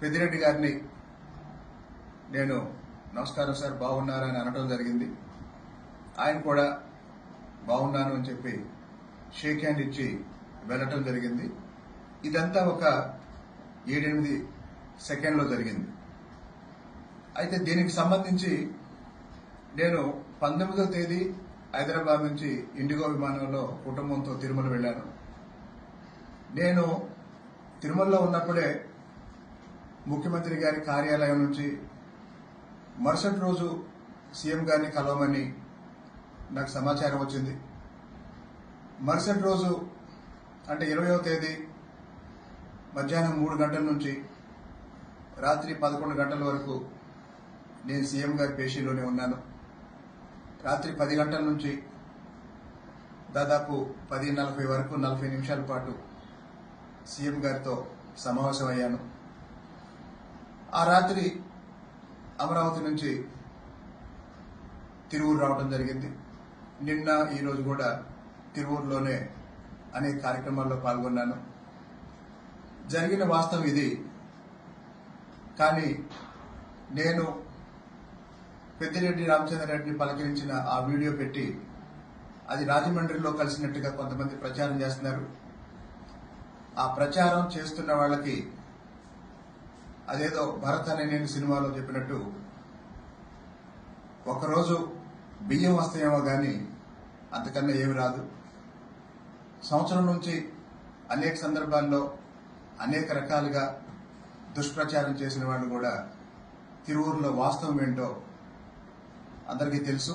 పెద్దిరెడ్డి గారిని నేను నమస్కారం సార్ బాగున్నారా అని అనడం జరిగింది. ఆయన కూడా బాగున్నాను అని చెప్పి షేక్ హ్యాండ్ ఇచ్చి వెళ్ళటం జరిగింది. ఇదంతా ఒక ఏడెనిమిది సెకండ్లో జరిగింది. అయితే దీనికి సంబంధించి నేను పంతొమ్మిదో తేదీ హైదరాబాద్ నుంచి ఇండిగో విమానంలో కుటుంబంతో తిరుమల వెళ్ళాను. నేను తిరుమలలో ఉన్నప్పుడే ముఖ్యమంత్రి గారి కార్యాలయం నుంచి మరుసటి రోజు సీఎం గారిని కలవమని నాకు సమాచారం వచ్చింది. మరుసటి రోజు అంటే ఇరవయో తేదీ మధ్యాహ్నం మూడు గంటల నుంచి రాత్రి పదకొండు గంటల వరకు నేను సీఎం గారి పేషీలోనే ఉన్నాను. రాత్రి పది గంటల నుంచి దాదాపు పది నలభై వరకు నలభై నిమిషాల పాటు సీఎం గారితో సమావేశం అయ్యాను ఆ రాత్రి అమరావతి నుంచి తిరువూరు రావడం జరిగింది. నిన్న ఈరోజు కూడా తిరువూరులోనే అనేక కార్యక్రమాల్లో పాల్గొన్నాను. జరిగిన వాస్తవం ఇది. కానీ నేను పెద్దిరెడ్డి రామచంద్రారెడ్డిని పలకరించిన ఆ వీడియో పెట్టి అది రాజమండ్రిలో కలిసినట్టుగా కొంతమంది ప్రచారం చేస్తున్నారు. ఆ ప్రచారం చేస్తున్న వాళ్ళకి అదేదో భరత్ అనే నేను సినిమాలో చెప్పినట్టు ఒకరోజు బియ్యం వస్తాయేమో గాని అంతకన్నా ఏమి రాదు. సంవత్సరం నుంచి అనేక సందర్భాల్లో అనేక రకాలుగా దుష్ప్రచారం చేసిన వాళ్ళు కూడా తిరువురులో వాస్తవం ఏంటో అందరికీ తెలుసు.